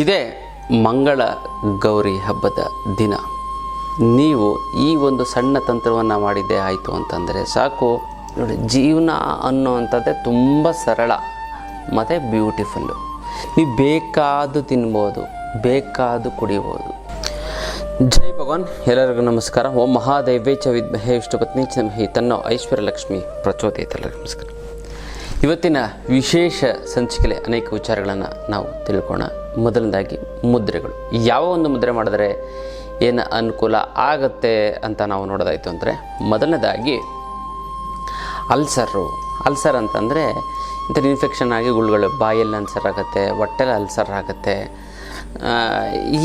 ಇದೇ ಮಂಗಳ ಗೌರಿ ಹಬ್ಬದ ದಿನ. ನೀವು ಈ ಒಂದು ಸಣ್ಣ ತಂತ್ರವನ್ನು ಮಾಡಿದ್ದೆ ಆಯಿತು ಅಂತಂದರೆ ಸಾಕು. ನೋಡಿ, ಜೀವನ ಅನ್ನೋವಂಥದ್ದೇ ತುಂಬ ಸರಳ, ಮತ್ತು ಬ್ಯೂಟಿಫುಲ್ಲು ನೀವು ಬೇಕಾದು ತಿನ್ಬೋದು ಬೇಕಾದು ಕುಡಿಬೋದು. ಜೈ ಭಗವಾನ್. ಎಲ್ಲರಿಗೂ ನಮಸ್ಕಾರ. ಓಂ ಮಹಾದೈವೇ ಚ ವಿದ್ಮಹೇ ವಿಷ್ಣುಪತ್ನಿ ಚ ನಮಃ ತನ್ನೋ ಐಶ್ವರ್ಯ ಲಕ್ಷ್ಮಿ ಪ್ರಚೋದಯಿತ ನಮಸ್ಕಾರ. ಇವತ್ತಿನ ವಿಶೇಷ ಸಂಚಿಕೆಯಲ್ಲಿ ಅನೇಕ ವಿಚಾರಗಳನ್ನು ನಾವು ತಿಳ್ಕೋಣ ಮೊದಲನೇದಾಗಿ ಮುದ್ರೆಗಳು. ಯಾವ ಒಂದು ಮುದ್ರೆ ಮಾಡಿದ್ರೆ ಏನು ಅನುಕೂಲ ಆಗತ್ತೆ ಅಂತ ನಾವು ನೋಡೋದಾಯಿತು ಅಂದರೆ, ಮೊದಲನೇದಾಗಿ ಅಲ್ಸರು. ಅಲ್ಸರ್ ಅಂತಂದರೆ ಇಂಥ ಇನ್ಫೆಕ್ಷನ್ ಆಗಿ ಗುಳ್ಗಳು ಬಾಯಲ್ಲಿ ಅಲ್ಸರ್ ಆಗುತ್ತೆ, ಹೊಟ್ಟೆಲಿ ಅಲ್ಸರ್ ಆಗುತ್ತೆ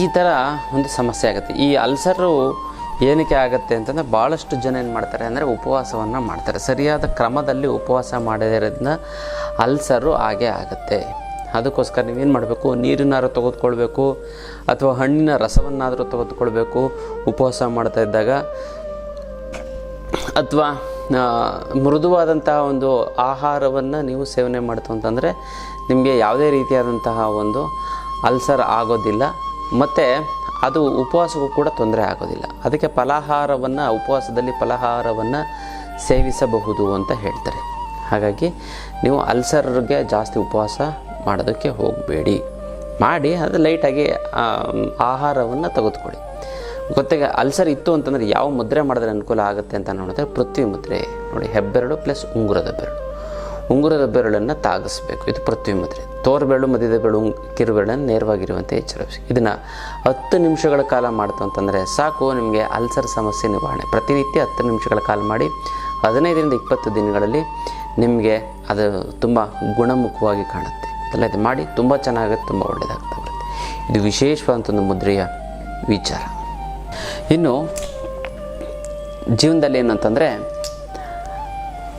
ಈ ಥರ ಒಂದು ಸಮಸ್ಯೆ ಆಗುತ್ತೆ. ಈ ಅಲ್ಸರು ಏನಕ್ಕೆ ಆಗುತ್ತೆ ಅಂತಂದರೆ ಭಾಳಷ್ಟು ಜನ ಏನು ಮಾಡ್ತಾರೆ ಅಂದರೆ ಉಪವಾಸವನ್ನು ಮಾಡ್ತಾರೆ. ಸರಿಯಾದ ಕ್ರಮದಲ್ಲಿ ಉಪವಾಸ ಮಾಡದಿರೋದ್ರಿಂದ ಅಲ್ಸರು ಹಾಗೇ ಆಗುತ್ತೆ. ಅದಕ್ಕೋಸ್ಕರ ನೀವೇನು ಮಾಡಬೇಕು? ನೀರಿನಾರು ತೆಗೆದುಕೊಳ್ಬೇಕು ಅಥವಾ ಹಣ್ಣಿನ ರಸವನ್ನಾದರೂ ತೆಗೆದುಕೊಳ್ಬೇಕು. ಉಪವಾಸ ಮಾಡ್ತಾ ಇದ್ದಾಗ ಅಥವಾ ಮೃದುವಾದಂತಹ ಒಂದು ಆಹಾರವನ್ನು ನೀವು ಸೇವನೆ ಮಾಡ್ತು ಅಂತಂದರೆ ನಿಮಗೆ ಯಾವುದೇ ರೀತಿಯಾದಂತಹ ಒಂದು ಅಲ್ಸರ್ ಆಗೋದಿಲ್ಲ. ಮತ್ತು ಅದು ಉಪವಾಸಕ್ಕೂ ಕೂಡ ತೊಂದರೆ ಆಗೋದಿಲ್ಲ. ಅದಕ್ಕೆ ಫಲಾಹಾರವನ್ನು, ಉಪವಾಸದಲ್ಲಿ ಫಲಾಹಾರವನ್ನು ಸೇವಿಸಬಹುದು ಅಂತ ಹೇಳ್ತಾರೆ. ಹಾಗಾಗಿ ನೀವು ಅಲ್ಸರ್ಗೆ ಜಾಸ್ತಿ ಉಪವಾಸ ಮಾಡೋದಕ್ಕೆ ಹೋಗಬೇಡಿ. ಮಾಡಿ ಅದು ಲೈಟಾಗಿ ಆಹಾರವನ್ನು ತೆಗೆದುಕೊಳ್ಳಿ. ಗೊತ್ತಿಗೆ ಅಲ್ಸರ್ ಇತ್ತು ಅಂತಂದರೆ ಯಾವ ಮುದ್ರೆ ಮಾಡಿದ್ರೆ ಅನುಕೂಲ ಆಗುತ್ತೆ ಅಂತ ನೋಡಿದ್ರೆ ಪೃಥ್ವಿ ಮುದ್ರೆ. ನೋಡಿ, ಹೆಬ್ಬೆರಳು ಪ್ಲಸ್ ಉಂಗುರದ ಬೆರಳು. ಉಂಗುರದ ಬೆರಳನ್ನು ತಾಗಿಸ್ಬೇಕು. ಇದು ಪೃಥ್ವಿ ಮುದ್ರೆ. ತೋರ್ಬೆರಳು ಮಧ್ಯದ ಬೆರಳು ಕಿರುಬೆರಳನ್ನು ನೇರವಾಗಿರುವಂತೆ ಎಚ್ಚರಿಸಿ ಇದನ್ನು ಹತ್ತು ನಿಮಿಷಗಳ ಕಾಲ ಮಾಡ್ತು ಅಂತಂದರೆ ಸಾಕು, ನಿಮಗೆ ಅಲ್ಸರ್ ಸಮಸ್ಯೆ ನಿವಾರಣೆ. ಪ್ರತಿನಿತ್ಯ ಹತ್ತು ನಿಮಿಷಗಳ ಕಾಲ ಮಾಡಿ ಹದಿನೈದರಿಂದ ಇಪ್ಪತ್ತು ದಿನಗಳಲ್ಲಿ ನಿಮಗೆ ಅದು ತುಂಬ ಗುಣಮುಖವಾಗಿ ಕಾಣುತ್ತೆ. ಅದೆಲ್ಲ ಇದು ಮಾಡಿ ತುಂಬ ಚೆನ್ನಾಗುತ್ತೆ, ತುಂಬ ಒಳ್ಳೆಯದಾಗ್ತಾ ಬರುತ್ತೆ ಇದು ವಿಶೇಷವಾದಂಥ ಒಂದು ಮುದ್ರೆಯ ವಿಚಾರ. ಇನ್ನು ಜೀವನದಲ್ಲಿ ಏನು ಅಂತಂದರೆ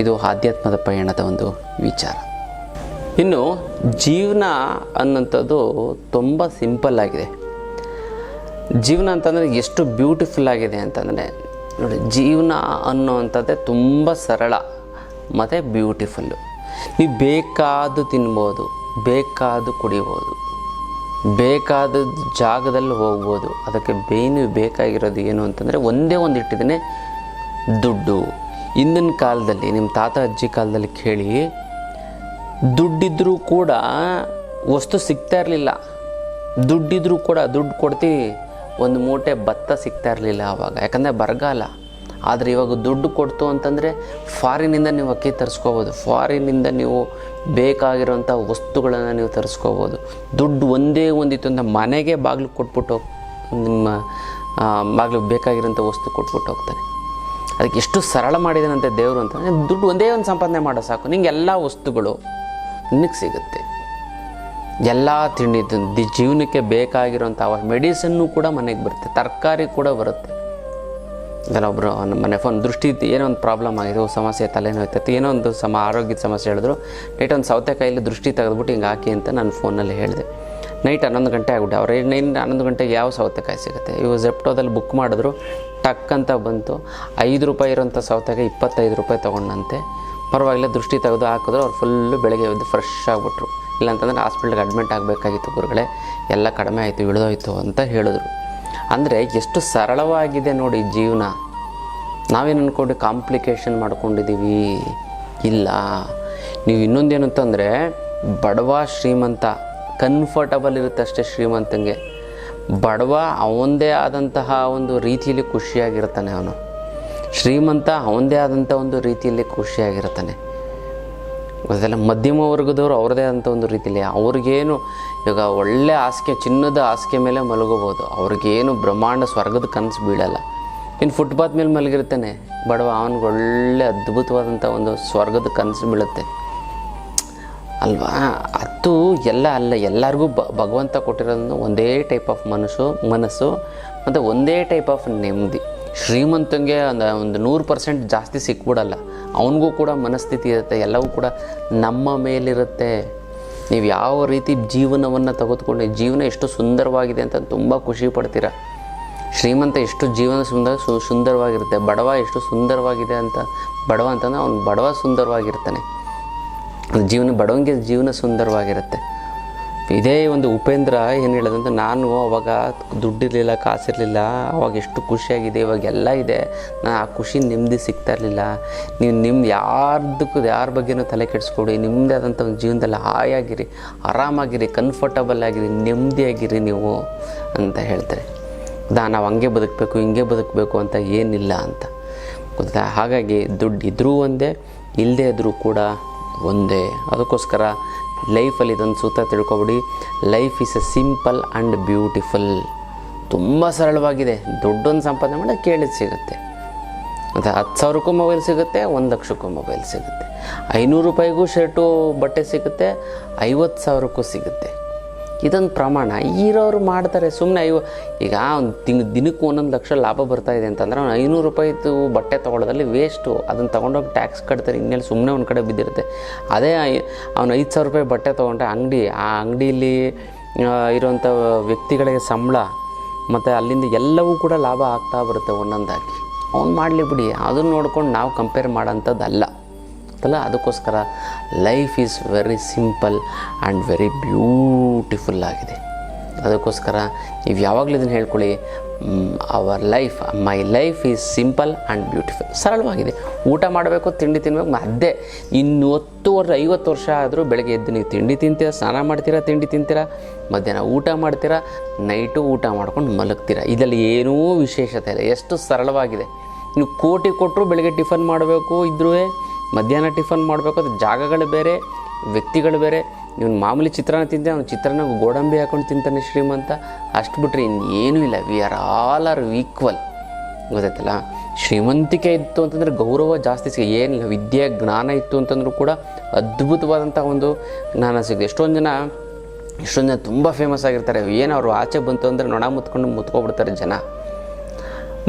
ಇದು ಆಧ್ಯಾತ್ಮದ ಪಯಣದ ಒಂದು ವಿಚಾರ. ಇನ್ನು ಜೀವನ ಅನ್ನೋಂಥದ್ದು ತುಂಬ ಸಿಂಪಲ್ ಆಗಿದೆ. ಜೀವನ ಅಂತಂದರೆ ಎಷ್ಟು ಬ್ಯೂಟಿಫುಲ್ ಆಗಿದೆ ಅಂತಂದರೆ, ನೋಡಿ ಜೀವನ ಅನ್ನೋವಂಥದ್ದೇ ತುಂಬ ಸರಳ, ಮತ್ತು ಬ್ಯೂಟಿಫುಲ್ಲು. ನೀವು ಬೇಕಾದು ತಿನ್ಬೋದು ಬೇಕಾದು ಕುಡಿಬೋದು, ಬೇಕಾದ ಜಾಗದಲ್ಲಿ ಹೋಗ್ಬೋದು, ಅದಕ್ಕೆ ಬೇನು ಬೇಕಾಗಿರೋದು ಏನು ಅಂತಂದರೆ ಒಂದೇ ಒಂದು ಇಟ್ಟಿದ್ದೇನೆ ದುಡ್ಡು. ಇಂದಿನ ಕಾಲದಲ್ಲಿ, ನಿಮ್ಮ ತಾತ, ಅಜ್ಜಿ ಕಾಲದಲ್ಲಿ ಕೇಳಿ, ದುಡ್ಡಿದ್ರೂ ಕೂಡ ವಸ್ತು ಸಿಗ್ತಾ ಇರಲಿಲ್ಲ. ದುಡ್ಡಿದ್ರೂ ಕೂಡ ದುಡ್ಡು ಕೊಡ್ತಿ ಒಂದು ಮೂಟೆ ಭತ್ತ ಸಿಗ್ತಾ ಇರಲಿಲ್ಲ ಆವಾಗ ಯಾಕಂದರೆ ಬರಗಾಲ. ಆದರೆ ಇವಾಗ ದುಡ್ಡು ಕೊಡ್ತು ಅಂತಂದರೆ ಫಾರಿನಿಂದ ನೀವು ಅಕ್ಕಿ ತರಿಸ್ಕೋಬೋದು. ಫಾರಿನಿಂದ ನೀವು ಬೇಕಾಗಿರುವಂಥ ವಸ್ತುಗಳನ್ನು ನೀವು ತರಿಸ್ಕೋಬೋದು. ದುಡ್ಡು ಒಂದೇ ಒಂದಿತ್ತು ಅಂತ ಮನೆಗೆ ಬಾಗಿಲು ಕೊಟ್ಬಿಟ್ಟು ನಿಮ್ಮ ಬಾಗಿಲು ಬೇಕಾಗಿರೋಂಥ ವಸ್ತು ಕೊಟ್ಬಿಟ್ಟು ಹೋಗ್ತಾನೆ ಅದಕ್ಕೆ ಎಷ್ಟು ಸರಳ ಮಾಡಿದನಂತೆ ದೇವರು ಅಂತ ದುಡ್ಡು ಒಂದೇ ಒಂದು ಸಂಪಾದನೆ ಮಾಡೋ ಸಾಕು. ನಿಂಗೆ ಎಲ್ಲ ವಸ್ತುಗಳು ನಿನಗೆ ಸಿಗುತ್ತೆ. ಎಲ್ಲ ತಿಂಡಿ ಜೀವನಕ್ಕೆ ಬೇಕಾಗಿರೋಂಥ ಮೆಡಿಸನ್ನು ಕೂಡ ಮನೆಗೆ ಬರುತ್ತೆ. ತರಕಾರಿ ಕೂಡ ಬರುತ್ತೆ. ಇದೆಲ್ಲ ಒಬ್ಬರು ನಮ್ಮ ಮನೆ ಫೋನ್ ದೃಷ್ಟಿ ಏನೋ ಒಂದು ಪ್ರಾಬ್ಲಮ್ ಆಗಿದೆ ಸಮಸ್ಯೆ ತಲೆನೋಯ್ತೈತೆ ಏನೋ ಒಂದು ಸಮ ಆರೋಗ್ಯದ ಸಮಸ್ಯೆ ಹೇಳಿದ್ರು. ನೈಟ್ ಒಂದು ಸೌತೆಕಾಯಲ್ಲಿ ದೃಷ್ಟಿ ತೆಗೆದುಬಿಟ್ಟು ಹಿಂಗೆ ಹಾಕಿ ಅಂತ ನಾನು ಫೋನಲ್ಲಿ ಹೇಳಿದೆ. ನೈಟ್ ಹನ್ನೊಂದು ಗಂಟೆ ಆಗ್ಬಿಟ್ಟೆ. ಅವ್ರು ಏನು ಹನ್ನೊಂದು ಗಂಟೆಗೆ ಯಾವ ಸೌತೆಕಾಯಿ ಸಿಗುತ್ತೆ? ಇವು ಜೆಪ್ಟೋದಲ್ಲಿ ಬುಕ್ ಮಾಡಿದ್ರು. ಟಕ್ ಅಂತ ಬಂತು. ಐದು ರೂಪಾಯಿ ಇರೋಂಥ ಸೌತೆಗೆ ಇಪ್ಪತ್ತೈದು ರೂಪಾಯಿ ತೊಗೊಂಡಂತೆ. ಪರವಾಗಿಲ್ಲ, ದೃಷ್ಟಿ ತೆಗೆದು ಹಾಕಿದ್ರು, ಅವ್ರು ಫುಲ್ಲು ಬೆಳಗ್ಗೆ ಎದ್ದು ಫ್ರೆಶ್ ಆಗಿಬಿಟ್ರು. ಇಲ್ಲಾಂತಂದ್ರೆ ಹಾಸ್ಪಿಟ್ಲಿಗೆ ಅಡ್ಮಿಟ್ ಆಗಬೇಕಾಗಿತ್ತು ಗುರುಗಳೇ. ಎಲ್ಲ ಕಡಿಮೆ ಆಯಿತು, ಇಳಿದೋಯ್ತು ಅಂತ ಹೇಳಿದ್ರು. ಅಂದರೆ ಎಷ್ಟು ಸರಳವಾಗಿದೆ ನೋಡಿ ಜೀವನ. ನಾವೇನು ಅಂದ್ಕೊಂಡು ಕಾಂಪ್ಲಿಕೇಶನ್ ಮಾಡ್ಕೊಂಡಿದ್ದೀವಿ ಇಲ್ಲ. ನೀವು ಇನ್ನೊಂದೇನು ಅಂತಂದರೆ ಬಡವ ಶ್ರೀಮಂತ ಕನ್ಫರ್ಟಬಲ್ ಇರುತ್ತೆ ಅಷ್ಟೇ ಶ್ರೀಮಂತಂಗೆ. ಬಡವ ಅವನದೇ ಆದಂತಹ ಒಂದು ರೀತಿಯಲ್ಲಿ ಖುಷಿಯಾಗಿರ್ತಾನೆ ಅವನು. ಶ್ರೀಮಂತ ಅವನದೇ ಆದಂಥ ಒಂದು ರೀತಿಯಲ್ಲಿ ಖುಷಿಯಾಗಿರ್ತಾನೆ. ಅದೆಲ್ಲ ಮಧ್ಯಮ ವರ್ಗದವರು ಅವ್ರದೇ ಆದಂಥ ಒಂದು ರೀತಿಯಲ್ಲಿ. ಅವ್ರಿಗೇನು ಇವಾಗ ಒಳ್ಳೆ ಹಾಸಿಗೆ, ಚಿನ್ನದ ಹಾಸಿಗೆ ಮೇಲೆ ಮಲಗೋಬೋದು ಅವ್ರಿಗೇನು ಬ್ರಹ್ಮಾಂಡ ಸ್ವರ್ಗದ ಕನಸು ಬೀಳಲ್ಲ. ಇನ್ನು ಫುಟ್ಪಾತ್ ಮೇಲೆ ಮಲಗಿರ್ತಾನೆ. ಬಡವ ಅವನಿಗೆ ಒಳ್ಳೆ ಅದ್ಭುತವಾದಂಥ ಒಂದು ಸ್ವರ್ಗದ ಕನಸು ಬೀಳುತ್ತೆ. ಅಲ್ವಾ? ಅದು ಎಲ್ಲ ಅಲ್ಲ, ಎಲ್ಲರಿಗೂ ಭಗವಂತ ಕೊಟ್ಟಿರೋದನ್ನು ಒಂದೇ ಟೈಪ್ ಆಫ್ ಮನಸ್ಸು ಮನಸ್ಸು, ಮತ್ತು ಒಂದೇ ಟೈಪ್ ಆಫ್ ನೆಮ್ಮದಿ. ಶ್ರೀಮಂತಂಗೆ ಒಂದು ಒಂದು ನೂರು ಪರ್ಸೆಂಟ್ ಜಾಸ್ತಿ ಸಿಕ್ಬಿಡಲ್ಲ. ಅವನಿಗೂ ಕೂಡ ಮನಸ್ಥಿತಿ ಇರುತ್ತೆ, ಎಲ್ಲವೂ ಕೂಡ ನಮ್ಮ ಮೇಲಿರುತ್ತೆ. ನೀವು ಯಾವ ರೀತಿ ಜೀವನವನ್ನು ತೆಗೆದುಕೊಂಡು ಜೀವನ ಎಷ್ಟು ಸುಂದರವಾಗಿದೆ ಅಂತ ತುಂಬ ಖುಷಿ ಪಡ್ತೀರ. ಶ್ರೀಮಂತ ಎಷ್ಟು ಜೀವನ ಸುಂದರ, ಸು, ಸುಂದರವಾಗಿರುತ್ತೆ, ಬಡವ ಎಷ್ಟು ಸುಂದರವಾಗಿದೆ ಅಂತ, ಬಡವ ಅಂತಂದ್ರೆ ಅವನು ಬಡವ ಸುಂದರವಾಗಿರ್ತಾನೆ. ಜೀವನ ಬಡವಂಗೆ ಜೀವನ ಸುಂದರವಾಗಿರುತ್ತೆ. ಇದೇ ಒಂದು ಉಪೇಂದ್ರ ಏನು ಹೇಳೋದಂದ್ರೆ ನಾನು ಅವಾಗ ದುಡ್ಡಿರಲಿಲ್ಲ, ಕಾಸಿರಲಿಲ್ಲ, ಅವಾಗ ಎಷ್ಟು ಖುಷಿಯಾಗಿದೆ, ಇವಾಗ ಎಲ್ಲ ಇದೆ. ನಾನು ಆ ಖುಷಿ ನೆಮ್ಮದಿ ಸಿಗ್ತಾ ಇರಲಿಲ್ಲ. ನೀವು ನಿಮ್ಮ ಯಾರ್ದಕ್ಕೂ, ಯಾರ ಬಗ್ಗೆನೂ ತಲೆ ಕೆಡಿಸ್ಕೊಡಿ ನಿಮ್ಮದೇ ಆದಂಥ ಒಂದು ಜೀವನದಲ್ಲಿ ಹಾಯಾಗಿರಿ, ಆರಾಮಾಗಿರಿ ಕಂಫರ್ಟಬಲ್ ಆಗಿರಿ, ನೆಮ್ಮದಿಯಾಗಿರಿ ನೀವು ಅಂತ ಹೇಳ್ತಾರೆ. ದಾ, ನಾವು ಹಂಗೆ ಬದುಕಬೇಕು, ಹಿಂಗೆ ಬದುಕಬೇಕು ಅಂತ ಏನಿಲ್ಲ ಅಂತ. ಗೊತ್ತಾ ಹಾಗಾಗಿ ದುಡ್ಡು ಇದ್ರೂ ಒಂದೇ ಇಲ್ಲದೇ ಇದ್ದರೂ ಕೂಡ ಒಂದೇ. ಅದಕ್ಕೋಸ್ಕರ ಲೈಫಲ್ಲಿ ಇದೊಂದು ಸೂತ್ರ ತಿಳ್ಕೊಬಿಡಿ. Life is a simple and beautiful ತುಂಬ ಸರಳವಾಗಿದೆ. ದುಡ್ಡೊಂದು ಸಂಪಾದನೆ ಮಾಡಿ ಕೇಳಿದ ಸಿಗುತ್ತೆ. ಮತ್ತು ಹತ್ತು ಸಾವಿರಕ್ಕೂ ಮೊಬೈಲ್ ಸಿಗುತ್ತೆ ಒಂದು ಲಕ್ಷಕ್ಕೂ ಮೊಬೈಲ್ ಸಿಗುತ್ತೆ. ಐನೂರು ರೂಪಾಯಿಗೂ ಶರ್ಟು, ಬಟ್ಟೆ ಸಿಗುತ್ತೆ, ಐವತ್ತು ಸಾವಿರಕ್ಕೂ ಸಿಗುತ್ತೆ. ಇದೊಂದು ಪ್ರಮಾಣ. ಇರೋರು ಮಾಡ್ತಾರೆ. ಸುಮ್ಮನೆ ಅಯ್ಯೋ, ಈಗ ಒಂದು ತಿಂಗ್, ದಿನಕ್ಕೆ ಒಂದೊಂದು ಲಕ್ಷ ಲಾಭ ಬರ್ತಾ ಇದೆ ಅಂತಂದ್ರೆ ಅವ್ನು ಐನೂರು ರೂಪಾಯಿದು ಬಟ್ಟೆ ತೊಗೊಳೋದ್ರಲ್ಲಿ ವೇಸ್ಟು ಅದನ್ನು ತೊಗೊಂಡೋಗಿ ಟ್ಯಾಕ್ಸ್ ಕಟ್ತಾರೆ. ಇನ್ನೆಲ್ಲಿ ಸುಮ್ಮನೆ ಒಂದು ಕಡೆ ಬಿದ್ದಿರುತ್ತೆ. ಅದೇ ಅವ್ನು ಐದು ಸಾವಿರ ರೂಪಾಯಿ ಬಟ್ಟೆ ತೊಗೊಂಡ್ರೆ ಅಂಗಡಿ, ಆ ಅಂಗಡಿಯಲ್ಲಿ ಇರುವಂಥ ವ್ಯಕ್ತಿಗಳಿಗೆ ಸಂಬಳ ಮತ್ತು ಅಲ್ಲಿಂದ ಎಲ್ಲವೂ ಕೂಡ ಲಾಭ ಆಗ್ತಾ ಬರುತ್ತೆ ಒಂದೊಂದಾಗಿ. ಅವ್ನು ಮಾಡಲಿ ಬಿಡಿ. ಅದನ್ನು ನೋಡ್ಕೊಂಡು ನಾವು ಕಂಪೇರ್ ಮಾಡೋಂಥದ್ದಲ್ಲ. ಅಲ್ಲ ಅದಕ್ಕೋಸ್ಕರ life is very simple and very beautiful ಆಗಿದೆ. ಅದಕ್ಕೋಸ್ಕರ ನೀವು ಯಾವಾಗಲೂ ಇದನ್ನು ಹೇಳ್ಕೊಳ್ಳಿ our life my life is simple and beautiful ಸರಳವಾಗಿದೆ. ಊಟ ಮಾಡಬೇಕು, ತಿಂಡಿ ತಿನ್ಬೇಕು ಅದೇ. ಇನ್ನು ಹತ್ತು ವರ್ಷ, ಐವತ್ತು ವರ್ಷ ಆದರೂ ಬೆಳಗ್ಗೆ ಎದ್ದು ನೀವು ತಿಂಡಿ ತಿಂತೀರಾ, ಸ್ನಾನ ಮಾಡ್ತೀರಾ, ತಿಂಡಿ ತಿಂತೀರಾ, ಮಧ್ಯಾಹ್ನ ಊಟ ಮಾಡ್ತೀರಾ ನೈಟು ಊಟ ಮಾಡ್ಕೊಂಡು ಮಲಗ್ತೀರಾ. ಇದರಲ್ಲಿ ಏನೂ ವಿಶೇಷತೆ ಇಲ್ಲ. ಎಷ್ಟು ಸರಳವಾಗಿದೆ. ನೀವು ಕೋಟಿ ಕೊಟ್ಟರು ಬೆಳಗ್ಗೆ ಟಿಫನ್ ಮಾಡಬೇಕು ಇದ್ರೂ ಮಧ್ಯಾಹ್ನ ಟಿಫನ್ ಮಾಡಬೇಕು, ಅದು ಜಾಗಗಳು ಬೇರೆ, ವ್ಯಕ್ತಿಗಳು ಬೇರೆ. ಇವನು ಮಾಮೂಲಿ ಚಿತ್ರಾನ್ನ ತಿಂತೆ ಅವ್ನು ಚಿತ್ರಾನ್ನ ಗೋಡಂಬಿ ಹಾಕೊಂಡು ತಿಂತಾನೆ ಶ್ರೀಮಂತ. ಅಷ್ಟು ಬಿಟ್ಟರೆ ಇನ್ನೇನೂ ಇಲ್ಲ. We are all are equal ಗೊತ್ತಾಯ್ತಲ್ಲ? ಶ್ರೀಮಂತಿಕೆ ಇತ್ತು ಅಂತಂದರೆ ಗೌರವ ಜಾಸ್ತಿ ಸಿಗ ಏನಿಲ್ಲ, ವಿದ್ಯೆ, ಜ್ಞಾನ ಇತ್ತು ಅಂತಂದ್ರೂ ಕೂಡ ಅದ್ಭುತವಾದಂಥ ಒಂದು ಜ್ಞಾನ ಸಿಗುತ್ತೆ. ಎಷ್ಟೊಂದು ಜನ ಎಷ್ಟೊಂದು ಜನ ತುಂಬ ಫೇಮಸ್ ಆಗಿರ್ತಾರೆ. ಏನು ಅವರು ಆಚೆ ಬಂತು ಅಂದರೆ ನೊಣ ಮುತ್ಕೊಂಡು ಮುತ್ಕೊಬಿಡ್ತಾರೆ ಜನ.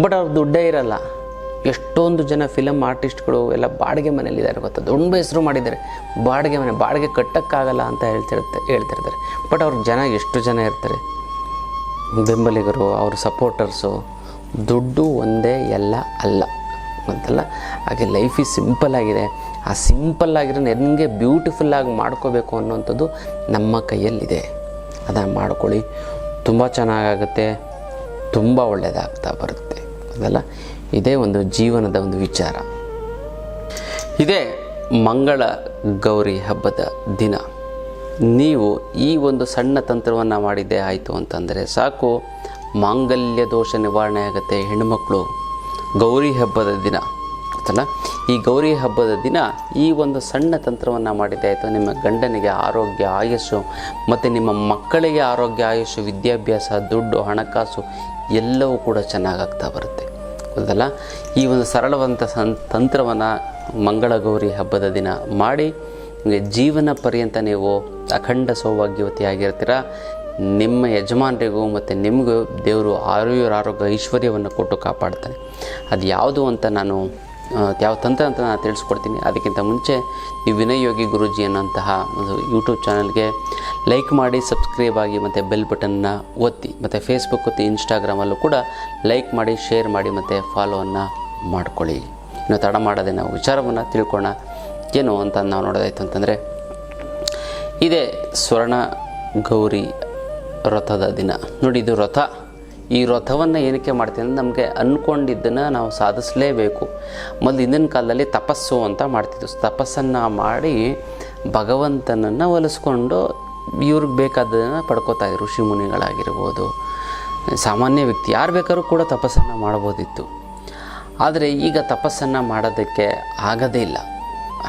ಬಟ್ ಅವ್ರು ದುಡ್ಡೇ ಇರಲ್ಲ. ಎಷ್ಟೊಂದು ಜನ ಫಿಲಮ್ ಆರ್ಟಿಸ್ಟ್ಗಳು ಎಲ್ಲ ಬಾಡಿಗೆ ಮನೇಲಿದ್ದಾರೆ ಗೊತ್ತಾ? ದೊಡ್ಡ ಹೆಸರು ಮಾಡಿದ್ದಾರೆ. ಬಾಡಿಗೆ ಮನೆ, ಬಾಡಿಗೆ ಕಟ್ಟೋಕ್ಕಾಗಲ್ಲ ಅಂತ ಹೇಳ್ತಿರುತ್ತೆ, ಹೇಳ್ತಿರ್ತಾರೆ. ಬಟ್ ಅವ್ರ ಜನ ಎಷ್ಟು ಜನ ಇರ್ತಾರೆ? ಬೆಂಬಲಿಗರು, ಅವ್ರ ಸಪೋರ್ಟರ್ಸು ದುಡ್ಡು ಒಂದೇ ಎಲ್ಲ ಅಲ್ಲ. ಅಂತಲ್ಲ ಹಾಗೆ ಲೈಫ್ ಈಸ್ ಸಿಂಪಲ್ ಆಗಿದೆ. ಆ ಸಿಂಪಲ್ ಆಗಿರೋ ಹೆಂಗೆ ಬ್ಯೂಟಿಫುಲ್ ಆಗಿ ಮಾಡ್ಕೋಬೇಕು ಅನ್ನೋವಂಥದ್ದು ನಮ್ಮ ಕೈಯಲ್ಲಿದೆ. ಅದನ್ನು ಮಾಡ್ಕೊಳ್ಳಿ. ತುಂಬ ಚೆನ್ನಾಗಾಗುತ್ತೆ. ತುಂಬ ಒಳ್ಳೆಯದಾಗ್ತಾ ಬರುತ್ತೆ. ಅದಲ್ಲ ಇದೇ ಒಂದು ಜೀವನದ ಒಂದು ವಿಚಾರ. ಇದೇ ಮಂಗಳ ಗೌರಿ ಹಬ್ಬದ ದಿನ. ನೀವು ಈ ಒಂದು ಸಣ್ಣ ತಂತ್ರವನ್ನು ಮಾಡಿದ್ದೇ ಆಯಿತು ಅಂತಂದರೆ ಸಾಕು, ಮಾಂಗಲ್ಯ ದೋಷ ನಿವಾರಣೆ ಆಗುತ್ತೆ ಹೆಣ್ಣುಮಕ್ಕಳು ಗೌರಿ ಹಬ್ಬದ ದಿನ. ಗೊತ್ತಲ್ಲ? ಈ ಗೌರಿ ಹಬ್ಬದ ದಿನ ಈ ಒಂದು ಸಣ್ಣ ತಂತ್ರವನ್ನು ಮಾಡಿದ್ದೆ ಆಯಿತು. ನಿಮ್ಮ ಗಂಡನಿಗೆ ಆರೋಗ್ಯ, ಆಯಸ್ಸು ಮತ್ತು ನಿಮ್ಮ ಮಕ್ಕಳಿಗೆ ಆರೋಗ್ಯ, ಆಯಸ್ಸು, ವಿದ್ಯಾಭ್ಯಾಸ, ದುಡ್ಡು, ಹಣಕಾಸು ಎಲ್ಲವೂ ಕೂಡ ಚೆನ್ನಾಗಾಗ್ತಾ ಬರುತ್ತೆ. ಗೊತ್ತಲ್ಲ ಈ ಒಂದು ಸರಳವಂತ ಸನ್ ತಂತ್ರವನ್ನು ಮಂಗಳ ಗೌರಿ ಹಬ್ಬದ ದಿನ ಮಾಡಿ ಜೀವನ ಪರ್ಯಂತ ನೀವು ಅಖಂಡ ಸೌಭಾಗ್ಯವತಿಯಾಗಿರ್ತೀರ ನಿಮ್ಮ ಯಜಮಾನರಿಗೂ ಮತ್ತು ನಿಮಗೂ ದೇವರು ಆರೋಗ್ಯ ಆರೋಗ್ಯ ಐಶ್ವರ್ಯವನ್ನು ಕೊಟ್ಟು ಕಾಪಾಡ್ತಾನೆ. ಅದು ಯಾವುದು ಅಂತ ನಾನು ಯಾವ ತಂತ್ರ ಅಂತ ನಾನು ತಿಳಿಸ್ಕೊಡ್ತೀನಿ. ಅದಕ್ಕಿಂತ ಮುಂಚೆ ನೀವು ವಿನಯ್ ಯೋಗಿ ಗುರೂಜಿ ಅನ್ನೋಂತಹ ಒಂದು ಯೂಟ್ಯೂಬ್ ಚಾನಲ್ಗೆ ಲೈಕ್ ಮಾಡಿ ಸಬ್ಸ್ಕ್ರೈಬ್ ಆಗಿ ಮತ್ತು ಬೆಲ್ ಬಟನ್ನ ಒತ್ತಿ, ಮತ್ತು ಫೇಸ್ಬುಕ್ ಮತ್ತು ಇನ್ಸ್ಟಾಗ್ರಾಮಲ್ಲೂ ಕೂಡ ಲೈಕ್ ಮಾಡಿ ಶೇರ್ ಮಾಡಿ, ಮತ್ತು ಫಾಲೋವನ್ನು ಮಾಡ್ಕೊಳ್ಳಿ. ಇನ್ನು ತಡ ಮಾಡದೆ ನಾವು ವಿಚಾರವನ್ನು ತಿಳ್ಕೊಣ ಏನು ಅಂತ ನಾವು ನೋಡೋದಾಯ್ತು ಅಂತಂದರೆ, ಇದೇ ಸ್ವರ್ಣ ಗೌರಿ ವ್ರತದ ದಿನ. ನೋಡಿ ಇದು ವ್ರತ ಈ ರಥವನ್ನು ಏನಕ್ಕೆ ಮಾಡ್ತೀನಿ ಅಂದರೆ ನಮಗೆ ಅಂದ್ಕೊಂಡಿದ್ದನ್ನು ನಾವು ಸಾಧಿಸಲೇಬೇಕು. ಮೊದಲು ಹಿಂದಿನ ಕಾಲದಲ್ಲಿ ತಪಸ್ಸು ಅಂತ ಮಾಡ್ತಿದ್ವು ತಪಸ್ಸನ್ನು ಮಾಡಿ ಭಗವಂತನನ್ನು ಒಲಿಸ್ಕೊಂಡು ಇವ್ರಿಗೆ ಬೇಕಾದದನ್ನು ಋಷಿ ಮುನಿಗಳಾಗಿರ್ಬೋದು, ಸಾಮಾನ್ಯ ವ್ಯಕ್ತಿ ಯಾರು ಬೇಕಾದ್ರೂ ಕೂಡ ತಪಸ್ಸನ್ನು ಮಾಡ್ಬೋದಿತ್ತು. ಆದರೆ ಈಗ ತಪಸ್ಸನ್ನು ಮಾಡೋದಕ್ಕೆ ಆಗೋದೇ ಇಲ್ಲ.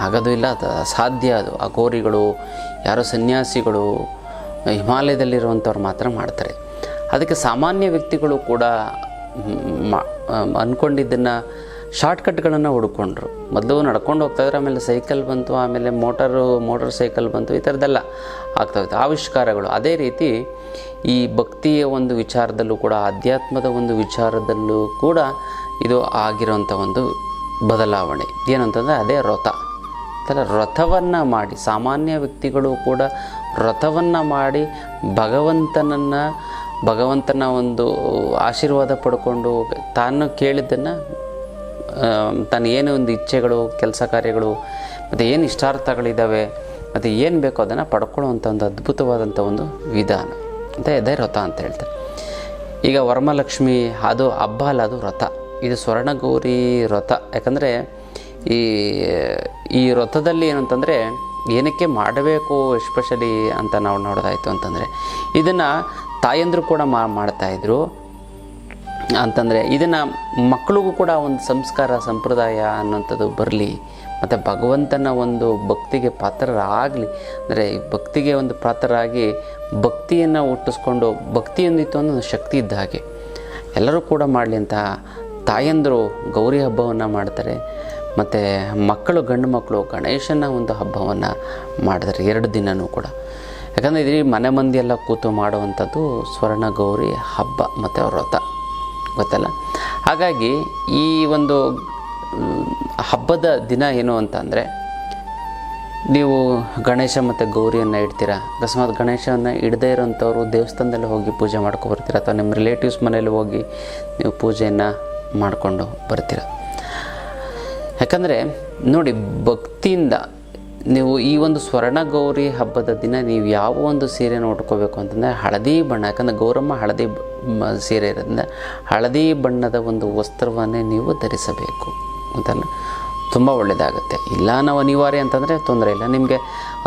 ಆಗೋದೂ ಇಲ್ಲ, ಅದು ಅಸಾಧ್ಯ ಅದು. ಅಘೋರಿಗಳು, ಯಾರೋ ಸನ್ಯಾಸಿಗಳು ಹಿಮಾಲಯದಲ್ಲಿರುವಂಥವ್ರು ಮಾತ್ರ ಮಾಡ್ತಾರೆ. ಅದಕ್ಕೆ ಸಾಮಾನ್ಯ ವ್ಯಕ್ತಿಗಳು ಕೂಡ ಅಂದ್ಕೊಂಡಿದ್ದನ್ನು ಶಾರ್ಟ್ಕಟ್ಗಳನ್ನು ಹುಡ್ಕೊಂಡ್ರು. ಮೊದಲು ನಡ್ಕೊಂಡು ಹೋಗ್ತಾಯಿದ್ರೆ ಆಮೇಲೆ ಸೈಕಲ್ ಬಂತು, ಆಮೇಲೆ ಮೋಟರು, ಮೋಟರ್ ಸೈಕಲ್ ಬಂತು, ಈ ಥರದ್ದೆಲ್ಲ ಆಗ್ತಾಯಿತ್ತು ಆವಿಷ್ಕಾರಗಳು. ಅದೇ ರೀತಿ ಈ ಭಕ್ತಿಯ ಒಂದು ವಿಚಾರದಲ್ಲೂ ಕೂಡ, ಆಧ್ಯಾತ್ಮದ ಒಂದು ವಿಚಾರದಲ್ಲೂ ಕೂಡ ಇದು ಆಗಿರೋಂಥ ಒಂದು ಬದಲಾವಣೆ. ಏನಂತಂದರೆ ಅದೇ ರಥ. ಥರ ರಥವನ್ನು ಮಾಡಿ, ಸಾಮಾನ್ಯ ವ್ಯಕ್ತಿಗಳು ಕೂಡ ರಥವನ್ನು ಮಾಡಿ ಭಗವಂತನನ್ನು ಭಗವಂತನ ಒಂದು ಆಶೀರ್ವಾದ ಪಡ್ಕೊಂಡು ತಾನು ಕೇಳಿದ್ದನ್ನು ತಾನು ಏನು ಒಂದು ಇಚ್ಛೆಗಳು, ಕೆಲಸ ಕಾರ್ಯಗಳು, ಮತ್ತು ಏನು ಇಷ್ಟಾರ್ಥಗಳಿದ್ದಾವೆ ಮತ್ತು ಏನು ಬೇಕೋ ಅದನ್ನು ಪಡ್ಕೊಳ್ಳುವಂಥ ಒಂದು ಅದ್ಭುತವಾದಂಥ ಒಂದು ವಿಧಾನ. ಅಂತ ಇದೇ ವ್ರತ ಅಂತ ಹೇಳ್ತಾರೆ. ಈಗ ವರಮಲಕ್ಷ್ಮಿ, ಅದು ಹಬ್ಬ ಅಲ್ಲ, ಅದು ವ್ರತ ಇದು ಸ್ವರ್ಣಗೌರಿ ವ್ರತ ಯಾಕಂದರೆ ಈ ಈ ವ್ರತದಲ್ಲಿ ಏನಂತಂದರೆ ಏನಕ್ಕೆ ಮಾಡಬೇಕು ಎಸ್ಪೆಷಲಿ ಅಂತ ನಾವು ನೋಡೋದಾಯಿತು ಅಂತಂದರೆ, ಇದನ್ನು ತಾಯಂದರು ಕೂಡ ಮಾ ಮಾಡ್ತಾಯಿದ್ರು ಅಂತಂದರೆ ಇದನ್ನು ಮಕ್ಕಳಿಗೂ ಕೂಡ ಒಂದು ಸಂಸ್ಕಾರ, ಸಂಪ್ರದಾಯ ಅನ್ನೋಂಥದ್ದು ಬರಲಿ, ಮತ್ತು ಭಗವಂತನ ಒಂದು ಭಕ್ತಿಗೆ ಪಾತ್ರರಾಗಲಿ. ಅಂದರೆ ಭಕ್ತಿಗೆ ಒಂದು ಪಾತ್ರರಾಗಿ ಭಕ್ತಿಯನ್ನು ಹುಟ್ಟಿಸ್ಕೊಂಡು ಭಕ್ತಿಯೊಂದಿತ್ತು ಒಂದು ಶಕ್ತಿ ಇದ್ದ ಹಾಗೆ. ಎಲ್ಲರೂ ಕೂಡ ಮಾಡಲಿ ಅಂತ ತಾಯಂದರು ಗೌರಿ ಹಬ್ಬವನ್ನು ಮಾಡ್ತಾರೆ. ಮತ್ತು ಮಕ್ಕಳು ಗಂಡು ಮಕ್ಕಳು ಗಣೇಶನ ಒಂದು ಹಬ್ಬವನ್ನು ಮಾಡಿದ್ರೆ ಎರಡು ದಿನವೂ ಕೂಡ. ಯಾಕಂದರೆ ಇಡೀ ಮನೆ ಮಂದಿ ಎಲ್ಲ ಕೂತು ಮಾಡುವಂಥದ್ದು ಸ್ವರ್ಣ ಗೌರಿ, ಹಬ್ಬ ಮತ್ತು ವ್ರತ. ಗೊತ್ತಲ್ಲ? ಹಾಗಾಗಿ ಈ ಒಂದು ಹಬ್ಬದ ದಿನ ಏನು ಅಂತಂದರೆ, ನೀವು ಗಣೇಶ ಮತ್ತು ಗೌರಿಯನ್ನು ಇಡ್ತೀರಾ? ಅಕಸ್ಮಾತ್ ಗಣೇಶನ ಇಡದೇ ಇರೋಂಥವ್ರು ದೇವಸ್ಥಾನದಲ್ಲಿ ಹೋಗಿ ಪೂಜೆ ಮಾಡ್ಕೊಂಡು ಬರ್ತೀರ? ಅಥವಾ ನಿಮ್ಮ ರಿಲೇಟಿವ್ಸ್ ಮನೇಲಿ ಹೋಗಿ ನೀವು ಪೂಜೆಯನ್ನು ಮಾಡಿಕೊಂಡು ಬರ್ತೀರ? ಯಾಕಂದರೆ ನೋಡಿ, ಭಕ್ತಿಯಿಂದ ನೀವು ಈ ಒಂದು ಸ್ವರ್ಣ ಗೌರಿ ಹಬ್ಬದ ದಿನ ನೀವು ಯಾವ ಒಂದು ಸೀರೆನ ಉಟ್ಕೋಬೇಕು ಅಂತಂದರೆ ಹಳದಿ ಬಣ್ಣ, ಯಾಕಂದರೆ ಗೌರಮ್ಮ ಹಳದಿ ಸೀರೆ ಇರೋದ್ರಿಂದ ಹಳದಿ ಬಣ್ಣದ ಒಂದು ವಸ್ತ್ರವನ್ನೇ ನೀವು ಧರಿಸಬೇಕು ಅಂತಲ್ಲ. ತುಂಬ ಒಳ್ಳೆಯದಾಗುತ್ತೆ ಇಲ್ಲ ನಾವು ಅನಿವಾರ್ಯ ಅಂತಂದರೆ ತೊಂದರೆ ಇಲ್ಲ. ನಿಮಗೆ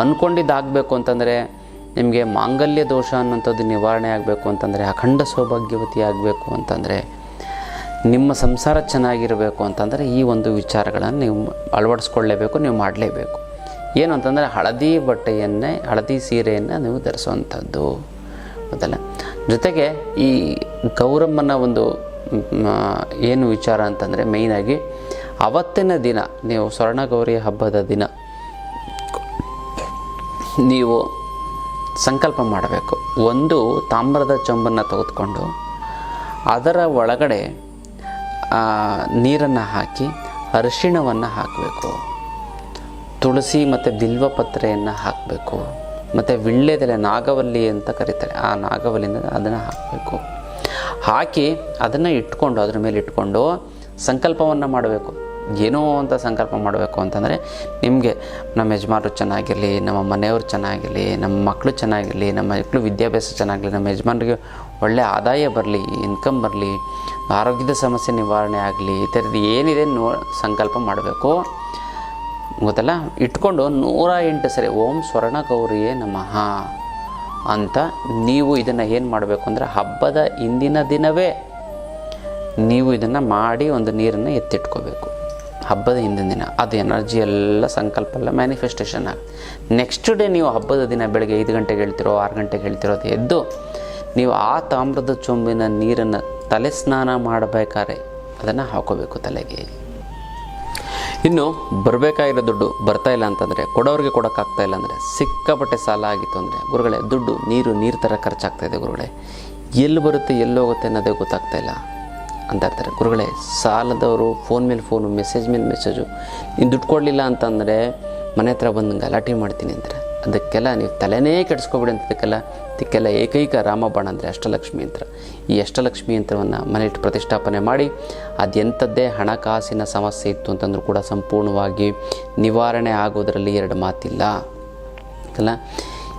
ಅಂದ್ಕೊಂಡಿದ್ದಾಗಬೇಕು ಅಂತಂದರೆ ನಿಮಗೆ ಮಾಂಗಲ್ಯ ದೋಷ ಅನ್ನೋಂಥದ್ದು ನಿವಾರಣೆ ಆಗಬೇಕು ಅಂತಂದರೆ, ಅಖಂಡ ಸೌಭಾಗ್ಯವತಿ ಆಗಬೇಕು ಅಂತಂದರೆ, ನಿಮ್ಮ ಸಂಸಾರ ಚೆನ್ನಾಗಿರಬೇಕು ಅಂತಂದರೆ ಈ ಒಂದು ವಿಚಾರಗಳನ್ನು ನೀವು ಅಳವಡಿಸ್ಕೊಳ್ಳೇಬೇಕು, ನೀವು ಮಾಡಲೇಬೇಕು. ಏನು ಅಂತಂದರೆ ಹಳದಿ ಬಟ್ಟೆಯನ್ನೇ, ಹಳದಿ ಸೀರೆಯನ್ನು ನೀವು ಧರಿಸುವಂಥದ್ದು ಗೊತ್ತಲ್ಲ ಜೊತೆಗೆ ಈ ಗೌರಮ್ಮನ ಒಂದು ಏನು ವಿಚಾರ ಅಂತಂದರೆ ಮೇಯ್ನಾಗಿ ಅವತ್ತಿನ ದಿನ, ನೀವು ಸ್ವರ್ಣಗೌರಿ ಹಬ್ಬದ ದಿನ ನೀವು ಸಂಕಲ್ಪ ಮಾಡಬೇಕು. ಒಂದು ತಾಮ್ರದ ಚೊಂಬನ್ನು ತೆಗೆದುಕೊಂಡು ಅದರ ಒಳಗಡೆ ನೀರನ್ನು ಹಾಕಿ ಅರಿಶಿಣವನ್ನು ಹಾಕಬೇಕು. ತುಳಸಿ ಮತ್ತು ಬಿಲ್ವ ಪತ್ರೆಯನ್ನು ಹಾಕಬೇಕು. ಮತ್ತು ವಿಳ್ಳೆದೆಲೆ ನಾಗವಲ್ಲಿ ಅಂತ ಕರೀತಾರೆ. ಆ ನಾಗವಲ್ಲಿಂದ ಅದನ್ನು ಹಾಕಬೇಕು. ಹಾಕಿ ಅದನ್ನು ಇಟ್ಕೊಂಡು ಅದ್ರ ಮೇಲೆ ಇಟ್ಕೊಂಡು ಸಂಕಲ್ಪವನ್ನು ಮಾಡಬೇಕು. ಏನೋ ಅಂತ ಸಂಕಲ್ಪ ಮಾಡಬೇಕು ಅಂತಂದರೆ ನಿಮಗೆ ನಮ್ಮ ಯಜಮಾನರು ಚೆನ್ನಾಗಿರಲಿ, ನಮ್ಮ ಮನೆಯವರು ಚೆನ್ನಾಗಿರಲಿ, ನಮ್ಮ ಮಕ್ಕಳು ಚೆನ್ನಾಗಿರಲಿ, ನಮ್ಮ ಮಕ್ಕಳು ವಿದ್ಯಾಭ್ಯಾಸ ಚೆನ್ನಾಗಿರಲಿ, ನಮ್ಮ ಯಜಮಾನರಿಗೆ ಒಳ್ಳೆಯ ಆದಾಯ ಬರಲಿ ಇನ್ಕಮ್ ಬರಲಿ, ಆರೋಗ್ಯದ ಸಮಸ್ಯೆ ನಿವಾರಣೆ ಆಗಲಿ, ಈ ಥರದ್ದು ಏನಿದೆ ನೋ ಸಂಕಲ್ಪ ಮಾಡಬೇಕು. ಗೊತ್ತಲ್ಲ? ಇಟ್ಕೊಂಡು ನೂರ ಎಂಟು ಸರಿ, ಓಂ ಸ್ವರ್ಣ ಗೌರಿಯೇ ನಮಃ ಅಂತ ನೀವು ಇದನ್ನು ಏನು ಮಾಡಬೇಕು ಅಂದರೆ ಹಬ್ಬದ ಇಂದಿನ ದಿನವೇ ನೀವು ಇದನ್ನು ಮಾಡಿ ಒಂದು ನೀರನ್ನು ಎತ್ತಿಟ್ಕೋಬೇಕು. ಹಬ್ಬದ ಹಿಂದಿನ ದಿನ, ಅದು ಎನರ್ಜಿ ಎಲ್ಲ ಸಂಕಲ್ಪ ಎಲ್ಲ ಮ್ಯಾನಿಫೆಸ್ಟೇಷನ್ ಆಗುತ್ತೆ ನೆಕ್ಸ್ಟ್ ಡೇ ನೀವು ಹಬ್ಬದ ದಿನ ಬೆಳಗ್ಗೆ ಐದು ಗಂಟೆಗೆ ಹೇಳ್ತಿರೋ, ಆರು ಗಂಟೆಗೆ ಹೇಳ್ತಿರೋ ಅದು ಎದ್ದು ನೀವು ಆ ತಾಮ್ರದ ಚೊಂಬಿನ ನೀರನ್ನು ತಲೆ ಸ್ನಾನ ಮಾಡಬೇಕಾದ್ರೆ ಅದನ್ನು ಹಾಕೋಬೇಕು ತಲೆಗೆ. ಇನ್ನು ಬರಬೇಕಾಗಿರೋ ದುಡ್ಡು ಬರ್ತಾ ಇಲ್ಲ ಅಂತಂದರೆ, ಕೊಡೋರಿಗೆ ಕೊಡೋಕ್ಕಾಗ್ತಾ ಇಲ್ಲ ಅಂದರೆ, ಸಿಕ್ಕಾಪಟ್ಟೆ ಸಾಲ ಆಗಿತ್ತು ಅಂದರೆ, ಗುರುಗಳೇ, ದುಡ್ಡು ನೀರು ನೀರು ಥರ ಖರ್ಚಾಗ್ತಾ ಇದೆ ಗುರುಗಳೇ. ಎಲ್ಲಿ ಬರುತ್ತೆ, ಎಲ್ಲಿ ಹೋಗುತ್ತೆ ಅನ್ನೋದೇ ಗೊತ್ತಾಗ್ತಾ ಇಲ್ಲ. ಅಂತ ಇರ್ತಾರೆ ಗುರುಗಳೇ, ಸಾಲದವರು ಫೋನ್ ಮೇಲೆ ಫೋನು ಮೆಸೇಜ್ ಮೇಲೆ ಮೆಸೇಜು ನೀನು ದುಡ್ಡು ಕೊಡಲಿಲ್ಲ ಅಂತಂದರೆ ಮನೆ ಹತ್ರ ಬಂದು ಗಲಾಟೆ ಮಾಡ್ತೀನಿ ಅಂತಾರೆ ಅದಕ್ಕೆಲ್ಲ ನೀವು ತಲೆನೇ ಕೆಡಿಸ್ಕೊಬಿಡಿ ಅಂತದಕ್ಕೆಲ್ಲ ಇದಕ್ಕೆಲ್ಲ ಏಕೈಕ ರಾಮಬಾಣ ಅಂದರೆ ಅಷ್ಟಲಕ್ಷ್ಮಿ ಯಂತ್ರ. ಈ ಅಷ್ಟಲಕ್ಷ್ಮಿ ಯಂತ್ರವನ್ನು ಮನೆಯಿಟ್ಟು ಪ್ರತಿಷ್ಠಾಪನೆ ಮಾಡಿ ಅದೆಂಥದ್ದೇ ಹಣಕಾಸಿನ ಸಮಸ್ಯೆ ಇತ್ತು ಅಂತಂದ್ರೂ ಕೂಡ ಸಂಪೂರ್ಣವಾಗಿ ನಿವಾರಣೆ ಆಗೋದರಲ್ಲಿ ಎರಡು ಮಾತಿಲ್ಲ. ಅಲ್ಲ